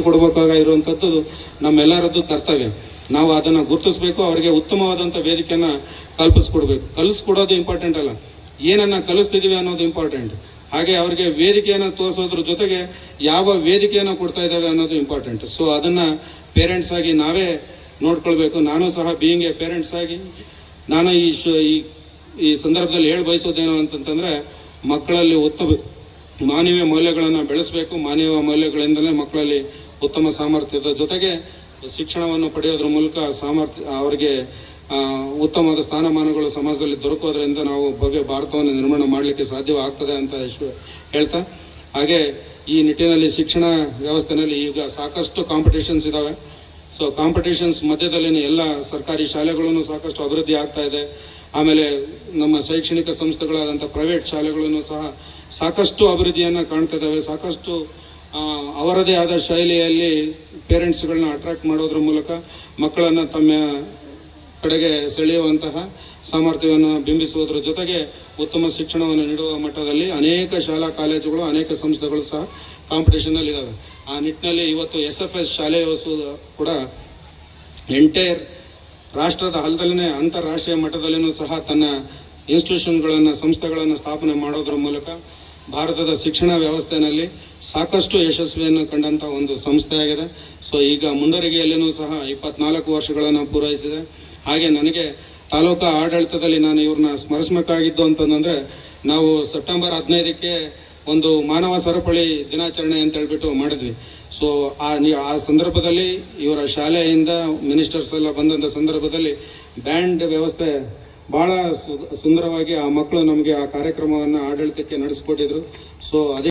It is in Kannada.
ಕೊಡಬೇಕಾಗಿರುವಂಥದ್ದು ನಮ್ಮೆಲ್ಲರದ್ದು ಕರ್ತವ್ಯ. ನಾವು ಅದನ್ನ ಗುರುತಿಸಬೇಕು, ಅವರಿಗೆ ಉತ್ತಮವಾದಂಥ ವೇದಿಕೆಯನ್ನ ಕಲ್ಪಿಸ್ಕೊಡ್ಬೇಕು. ಕಲಿಸ್ಕೊಡೋದು ಇಂಪಾರ್ಟೆಂಟ್ ಅಲ್ಲ. ಏನನ್ನ ಕಲಿಸ್ತಿದ್ದೀವಿ ಅನ್ನೋದು ಇಂಪಾರ್ಟೆಂಟ್ ಹಾಗೆ ಅವರಿಗೆ ವೇದಿಕೆಯನ್ನು ತೋರಿಸೋದ್ರ ಜೊತೆಗೆ ಯಾವ ವೇದಿಕೆಯನ್ನು ಕೊಡ್ತಾ ಇದ್ದಾವೆ ಅನ್ನೋದು ಇಂಪಾರ್ಟೆಂಟ್ ಸೊ ಅದನ್ನ ಪೇರೆಂಟ್ಸ್ ಆಗಿ ನಾವೇ ನೋಡ್ಕೊಳ್ಬೇಕು. ನಾನು ಸಹ ಬೀಯಿಂಗ್ ಎ ಪೇರೆಂಟ್ಸ್ ಆಗಿ, ನಾನು ಈ ಈ ಸಂದರ್ಭದಲ್ಲಿ ಹೇಳಿ ಬಯಸೋದೇನು ಅಂತಂತಂದರೆ ಮಕ್ಕಳಲ್ಲಿ ಉತ್ತಮ ಮಾನವೀಯ ಮೌಲ್ಯಗಳನ್ನು ಬೆಳೆಸಬೇಕು. ಮಾನವೀಯ ಮೌಲ್ಯಗಳಿಂದಲೇ ಮಕ್ಕಳಲ್ಲಿ ಉತ್ತಮ ಸಾಮರ್ಥ್ಯದ ಜೊತೆಗೆ ಶಿಕ್ಷಣವನ್ನು ಪಡೆಯೋದ್ರ ಮೂಲಕ ಸಾಮರ್ಥ್ಯ, ಅವರಿಗೆ ಉತ್ತಮವಾದ ಸ್ಥಾನಮಾನಗಳು ಸಮಾಜದಲ್ಲಿ ದೊರಕೋದ್ರಿಂದ ನಾವು ಭವ್ಯ ಭಾರತವನ್ನು ನಿರ್ಮಾಣ ಮಾಡಲಿಕ್ಕೆ ಸಾಧ್ಯವಾಗ್ತದೆ ಅಂತ ಹೇಳ್ತಾ. ಹಾಗೆ ಈ ನಿಟ್ಟಿನಲ್ಲಿ ಶಿಕ್ಷಣ ವ್ಯವಸ್ಥೆನಲ್ಲಿ ಈಗ ಸಾಕಷ್ಟು ಕಾಂಪಿಟೇಷನ್ಸ್ ಇದಾವೆ. ಸೊ ಕಾಂಪಿಟೇಷನ್ಸ್ ಮಧ್ಯದಲ್ಲಿ ಎಲ್ಲ ಸರ್ಕಾರಿ ಶಾಲೆಗಳನ್ನು ಸಾಕಷ್ಟು ಅಭಿವೃದ್ಧಿ ಆಗ್ತಾ ಇದೆ. ಆಮೇಲೆ ನಮ್ಮ ಶೈಕ್ಷಣಿಕ ಸಂಸ್ಥೆಗಳಾದಂಥ ಪ್ರೈವೇಟ್ ಶಾಲೆಗಳನ್ನು ಸಹ ಸಾಕಷ್ಟು ಅಭಿವೃದ್ಧಿಯನ್ನು ಕಾಣ್ತಾ ಇದ್ದಾವೆ ಸಾಕಷ್ಟು ಅವರದೇ ಆದ ಶೈಲಿಯಲ್ಲಿ ಪೇರೆಂಟ್ಸ್ಗಳನ್ನ ಅಟ್ರಾಕ್ಟ್ ಮಾಡೋದ್ರ ಮೂಲಕ ಮಕ್ಕಳನ್ನು ತಮ್ಮ ಕಡೆಗೆ ಸೆಳೆಯುವಂತಹ ಸಾಮರ್ಥ್ಯವನ್ನು ಬಿಂಬಿಸುವುದರ ಜೊತೆಗೆ ಉತ್ತಮ ಶಿಕ್ಷಣವನ್ನು ನೀಡುವ ಮಟ್ಟದಲ್ಲಿ ಅನೇಕ ಶಾಲಾ ಕಾಲೇಜುಗಳು, ಅನೇಕ ಸಂಸ್ಥೆಗಳು ಸಹ ಕಾಂಪಿಟೇಷನ್ ಇದ್ದಾವೆ ಆ ನಿಟ್ಟಿನಲ್ಲಿ ಇವತ್ತು ಎಸ್ ಎಫ್ ಎಸ್ ಶಾಲೆ ಕೂಡ ಎಂಟೈರ್ ರಾಷ್ಟ್ರದ ಹಲದಲ್ಲೇ ಅಂತಾರಾಷ್ಟ್ರೀಯ ಮಟ್ಟದಲ್ಲಿನೂ ಸಹ ತನ್ನ ಇನ್ಸ್ಟಿಟ್ಯೂಷನ್ಗಳನ್ನು, ಸಂಸ್ಥೆಗಳನ್ನು ಸ್ಥಾಪನೆ ಮಾಡೋದ್ರ ಮೂಲಕ ಭಾರತದ ಶಿಕ್ಷಣ ವ್ಯವಸ್ಥೆಯಲ್ಲಿ ಸಾಕಷ್ಟು ಯಶಸ್ವಿಯನ್ನು ಕಂಡಂಥ ಒಂದು ಸಂಸ್ಥೆಯಾಗಿದೆ. ಸೊ ಈಗ ಮುಂಡರಗಿಯಲ್ಲಿನೂ ಸಹ ಇಪ್ಪತ್ನಾಲ್ಕು ವರ್ಷಗಳನ್ನು ಪೂರೈಸಿದೆ. ಹಾಗೆ ನನಗೆ ತಾಲೂಕಾ ಆಡಳಿತದಲ್ಲಿ ನಾನು ಇವ್ರನ್ನ ಸ್ಮರಿಸಬೇಕಾಗಿದ್ದು ಅಂತಂದರೆ, ನಾವು ಸೆಪ್ಟೆಂಬರ್ ಹದಿನೈದಕ್ಕೆ ಒಂದು ಮಾನವ ಸರಪಳಿ ದಿನಾಚರಣೆ ಅಂತ ಹೇಳ್ಬಿಟ್ಟು ಮಾಡಿದ್ವಿ. ಸೊ ಆ ಆ ಸಂದರ್ಭದಲ್ಲಿ ಇವರ ಶಾಲೆಯಿಂದ ಮಿನಿಸ್ಟರ್ಸ್ ಎಲ್ಲ ಬಂದಂಥ ಸಂದರ್ಭದಲ್ಲಿ ಬ್ಯಾಂಡ್ ವ್ಯವಸ್ಥೆ ಸು- ಸುಂದರವಾಗಿ ಆ ಮಕ್ಕಳು ನಮಗೆ ಆ ಕಾರ್ಯಕ್ರಮವನ್ನು ಆಡಳಿತಕ್ಕೆ ನಡೆಸ್ಕೊಟ್ಟಿದ್ರು. ಸೊ ಅದೇ